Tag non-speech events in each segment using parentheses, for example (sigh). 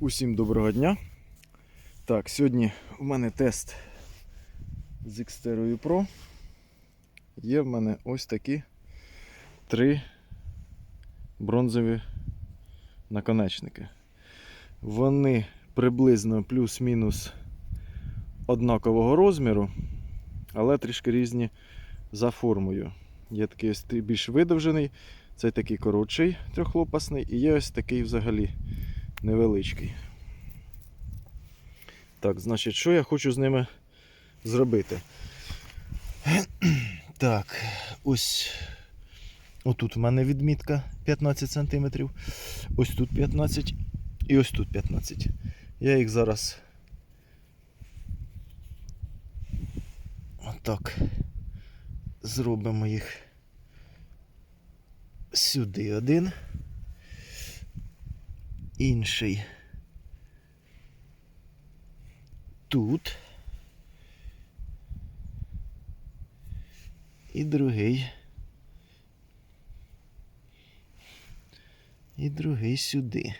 Усім доброго дня. Так, сьогодні у мене тест з Xterою Pro. Є в мене ось такі три бронзові наконечники. Вони приблизно плюс-мінус однакового розміру, але трішки різні за формою. Є такий ось більш видовжений, цей такий коротший трьохлопасний, і є ось такий взагалі невеличкий. Так, значить, що я хочу з ними зробити? (clears throat) Так, ось отут в мене відмітка 15 см, ось тут 15 і ось тут 15. Я їх зараз отак зробимо їх сюди один інший тут. І другий. І другий сюди.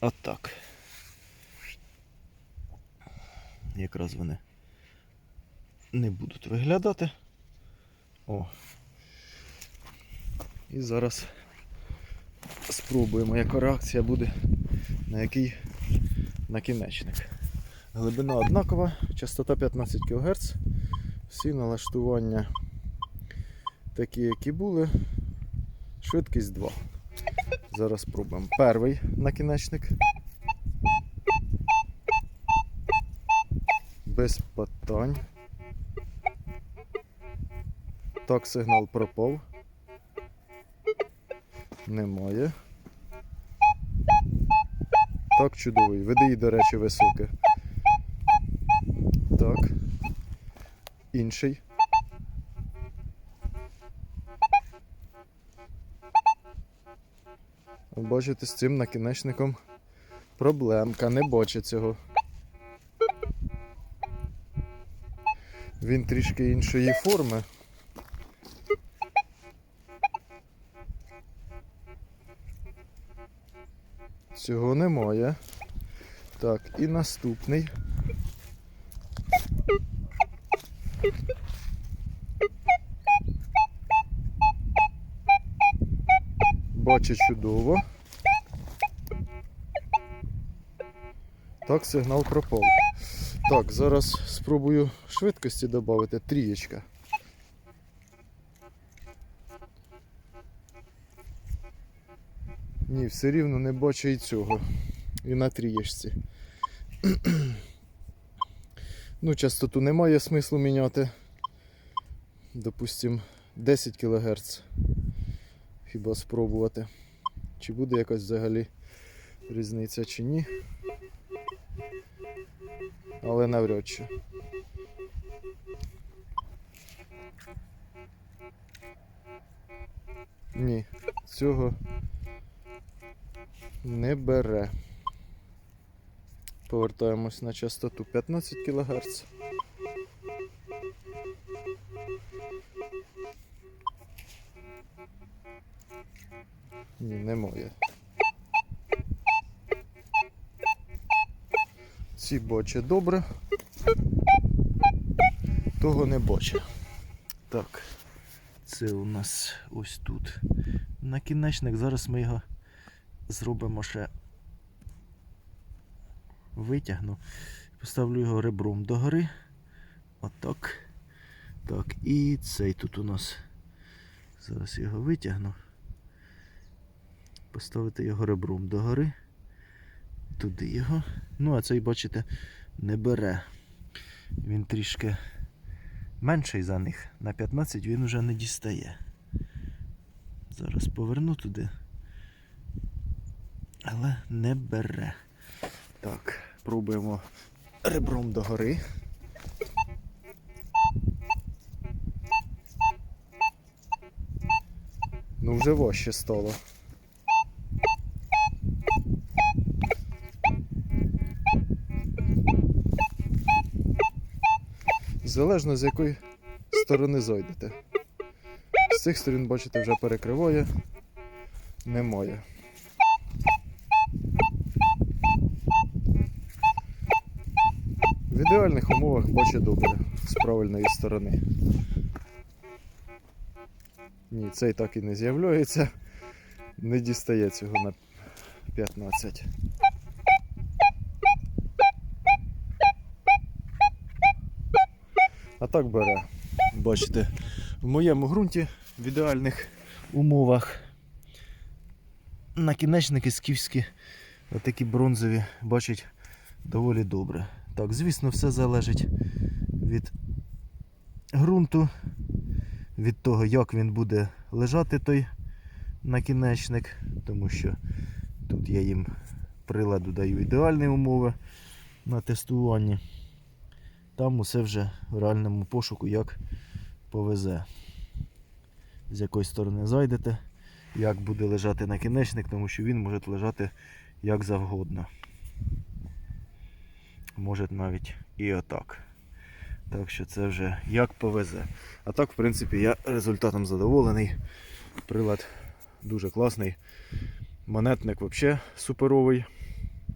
Отак. Якраз вони не будуть виглядати. О. І зараз спробуємо, яка реакція буде на який накінечник. Глибина однакова, частота 15 кГц. Всі налаштування такі, які були. Швидкість 2. Зараз спробуємо. Перший накінечник. Без питань. Так, сигнал пропав. Немає. Так, чудовий. Види, до речі, високе. Так. Інший. Бачите, з цим накінечником проблемка, не бачу цього. Він трішки іншої форми. Цього немає. Так, і наступний. Бачу чудово. Так, сигнал пропав. Так, зараз спробую швидкості додати. Трієчка. Ні, все рівно не бачу і цього. І на трієчці. (clears throat) ну, частоту немає смислу міняти. Допустим, 10 кГц. Хіба спробувати. Чи буде якась взагалі різниця чи ні. Але навряд чи. Ні, цього не бере. Повертаємось на частоту 15 кГц. Ні, немає. Ці боче добре. Того не боче. Так, це у нас ось тут накінечник. Зараз ми його зробимо ще витягну. Поставлю його ребром догори. Отак. Так, і цей тут у нас. Зараз його витягну. Поставити його ребром догори. Туди його. Ну, а цей, бачите, не бере. Він трішки менший за них. На 15 він уже не дістає. Зараз поверну туди. Але не бере. Так, пробуємо ребром догори. Ну, вже важче стало. Залежно з якої сторони зайдете. З цих сторін, бачите, вже перекриває. Немає. Ідеальних умовах бачить добре з правильної сторони. Ні, цей так і не з'являється. Не дістає цього на 15. А так бере. Бачите, в моєму ґрунті в ідеальних умовах накінечники скіфські, отакі бронзові, бачать доволі добре. Так, звісно, все залежить від ґрунту, від того, як він буде лежати той накінечник, тому що тут я їм приладу даю ідеальні умови на тестуванні. Там усе вже в реальному пошуку як повезе. З якої сторони зайдете, як буде лежати накінечник, тому що він може лежати як завгодно. Може навіть і отак. Так що це вже як повезе. А так, в принципі, я результатом задоволений. Прилад дуже класний. Монетник взагалі суперовий,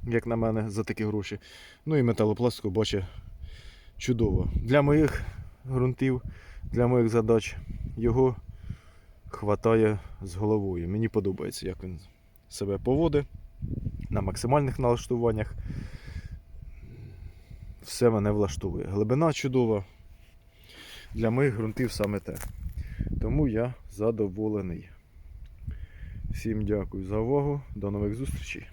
як на мене, за такі гроші. Ну і металопластику бачу чудово. Для моїх ґрунтів, для моїх задач його хватає з головою. Мені подобається, як він себе поводить на максимальних налаштуваннях. Все мене влаштовує. Глибина чудова. Для моїх ґрунтів саме те. Тому я задоволений. Всім дякую за увагу. До нових зустрічей.